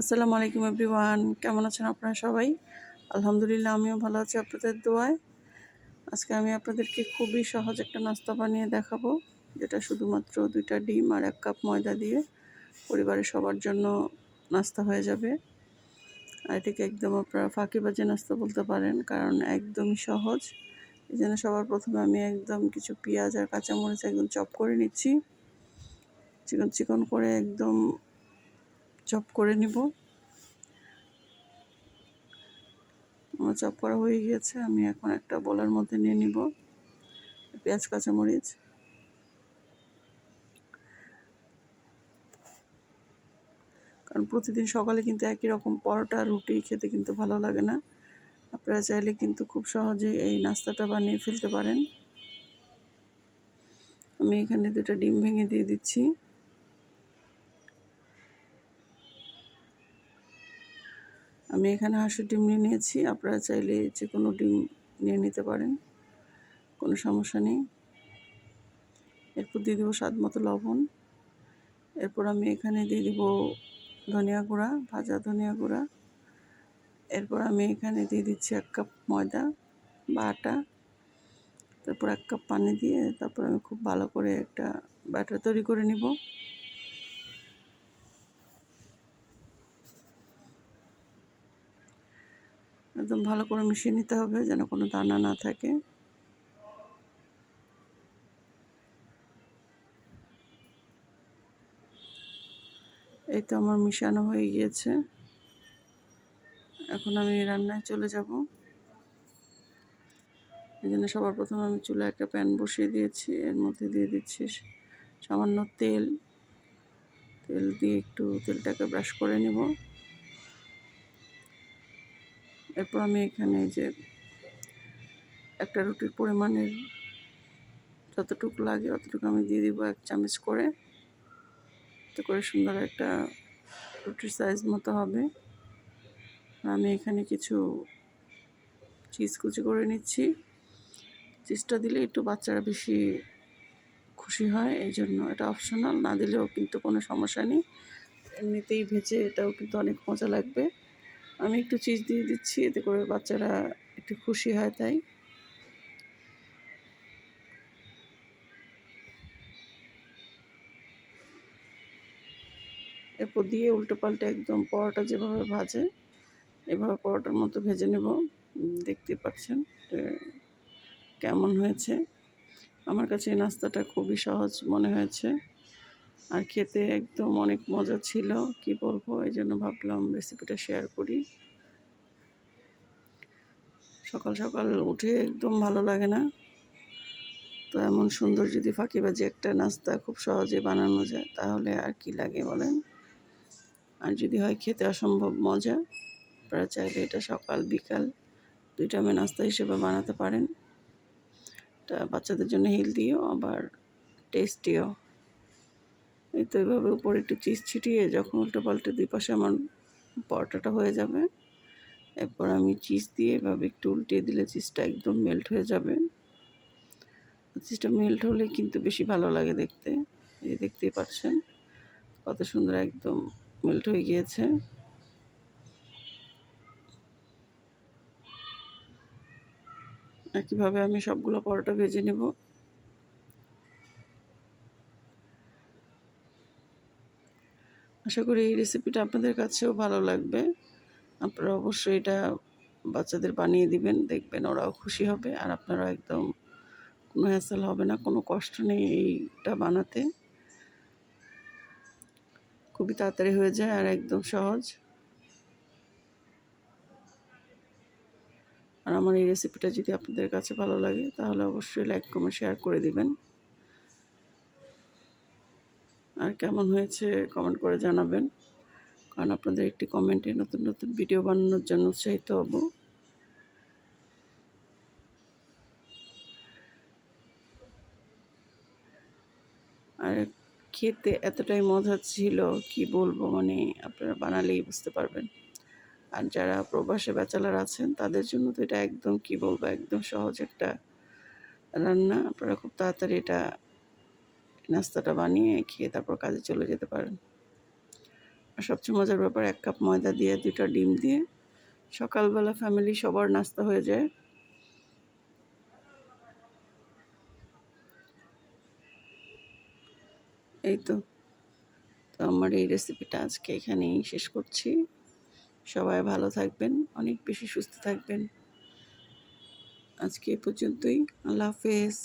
আসসালামু আলাইকুম এভরিওয়ান। কেমন আছেন আপনারা সবাই? আলহামদুলিল্লাহ, আমিও ভালো আছি আপনাদের দোয়ায়। আজকে আমি আপনাদেরকে খুবই সহজ একটা নাস্তা বানিয়ে দেখাবো, যেটা শুধুমাত্র দুইটা ডিম আর এক কাপ ময়দা দিয়ে পরিবারের সবার জন্য নাস্তা হয়ে যাবে। আর এটাকে একদম আপনারা ফাঁকিবাজে নাস্তা বলতে পারেন, কারণ একদমই সহজ। এই জন্য সবার প্রথমে আমি একদম কিছু পেঁয়াজ আর কাঁচামরিচ একদম চপ করে নিচ্ছি। চিকন চিকন করে একদম চপ করে নিব। আমার চপ করা হয়ে গিয়েছে, আমি এখন একটা বলার মধ্যে নিয়ে নিব। পেঁয়াজ, কাঁচামরিচ। কারণ প্রতিদিন সকালে কিন্তু একই রকম পরোটা, রুটি খেতে কিন্তু ভালো লাগে না। আপনারা চাইলে কিন্তু খুব সহজে এই নাস্তাটা বানিয়ে ফেলতে পারেন। আমি এখানে দুটা ডিম ভেঙে দিয়ে দিচ্ছি। আমি এখানে হাঁসের ডিম নিয়ে নিয়েছি। আপনারা চাইলে যে কোনো ডিম নিয়ে নিতে পারেন। কোনো সমস্যা নেই। এরপর দিয়ে দেবো স্বাদ মতো লবণ। এরপর আমি এখানে দিয়ে দিব ধনিয়া গুঁড়া, ভাজা ধনিয়া গুঁড়া। এরপর আমি এখানে দিয়ে দিচ্ছি এক কাপ ময়দা বা আটা। তারপর এক কাপ পানি দিয়ে তারপর আমি খুব ভালো করে একটা ব্যাটার তৈরি করে নিব। একদম ভালো করে মিশিয়ে নিতে হবে যেন কোনো দানা না থাকে। এই তো আমার মিশানো হয়ে গিয়েছে। এখন আমি রান্নায় চলে যাব। এই জন্য সবার প্রথমে আমি চুলে একটা প্যান বসিয়ে দিয়েছি, এর মধ্যে দিয়ে দিচ্ছি সামান্য তেল। তেল দিয়ে একটু তেলটাকে ব্রাশ করে নেব। এরপর আমি এখানে যে একটা রুটির পরিমাণের যতটুকু লাগে অতটুকু আমি দিয়ে দিব এক চামচ করে। তো করে সুন্দর একটা রুটির সাইজ মতো হবে। আমি এখানে কিছু চিজ কুচি করে নিচ্ছি। চিজটা দিলে একটু বাচ্চারা বেশি খুশি হয় এই জন্য এটা অপশনাল না দিলেও কিন্তু কোনো সমস্যা নেই। এমনিতেই ভেজে এটাও কিন্তু অনেক মজা লাগবে। আমি একটু চিজ দিয়ে দিচ্ছি, এতে করে বাচ্চারা একটু খুশি হয় তাই। এরপর দিয়ে উল্টো পাল্টে একদম পরোটা যেভাবে ভাজে, এভাবে পরোটার মতো ভেজে নেব। দেখতে পাচ্ছেন কেমন হয়েছে। আমার কাছে এই নাস্তাটা খুবই সহজ মনে হয়েছে। আর খেতে একদম অনেক মজা ছিল। কি বলব? এই জন্য ভাবলাম রেসিপিটা শেয়ার করি। সকাল সকাল উঠে একদম ভালো লাগে না। তো এমন সুন্দর যদি ফাঁকিবাজি একটা নাস্তা খুব সহজে বানানো যায়, তাহলে আর কি লাগে বলেন? আর যদি হয় খেতে অসম্ভব মজা, আপনারা চাইলে এটা সকাল, বিকাল দুই টাইমে নাস্তা হিসেবে বানাতে পারেন। এটা বাচ্চাদের জন্য হেলদিও আবার টেস্টিও এই তো এইভাবে উপরে একটু চিজ ছিটিয়ে যখন উল্টো পাল্টে দুই পাশে আমার পরোটাটা হয়ে যাবে, এরপর আমি চিজ দিয়ে এভাবে একটু উল্টিয়ে দিলে চিজটা একদম মেল্ট হয়ে যাবে। চিজটা মেল্ট হলে কিন্তু বেশি ভালো লাগে দেখতে, এই দেখতেই পাচ্ছেন কত সুন্দর একদম মেল্ট হয়ে গিয়েছে। একইভাবে আমি সবগুলো পরোটা ভেজে নেব। আশা করি এই রেসিপিটা আপনাদের কাছেও ভালো লাগবে। আপনারা অবশ্যই এটা বাচ্চাদের বানিয়ে দিবেন, দেখবেন ওরাও খুশি হবে আর আপনারা একদম কোনো হ্যাসেল হবে না, কোনো কষ্ট নেই এইটা বানাতে। খুবই তাড়াতাড়ি হয়ে যায় আর একদম সহজ। আর আমার এই রেসিপিটা যদি আপনাদের কাছে ভালো লাগে, তাহলে অবশ্যই লাইক কমেন্ট শেয়ার করে দিবেন। আর কেমন হয়েছে কমেন্ট করে জানাবেন। কারণ আপনাদের একটি কমেন্টে নতুন নতুন ভিডিও বানানোর জন্য উৎসাহিত হব। আর খেতে এতটাই মজা ছিল, কি বলব মানে আপনারা বানালেই বুঝতে পারবেন। আর যারা প্রবাসে ব্যাচেলার আছেন, তাদের জন্য তো এটা একদম, কি বলব, একদম সহজ একটা রান্না। আপনারা খুব তাড়াতাড়ি এটা নাস্তাটা বানিয়ে খেয়ে তারপর কাজে চলে যেতে পারেন। আর সবচেয়ে মজার ব্যাপার, এক কাপ ময়দা দিয়ে দুটা ডিম দিয়ে সকালবেলা ফ্যামিলি সবার নাস্তা হয়ে যায়। এই তো তো আমার এই রেসিপিটা আজকে এখানেই শেষ করছি। সবাই ভালো থাকবেন, অনেক বেশি সুস্থ থাকবেন। আজকে এ পর্যন্তই, আল্লাহ হাফেজ।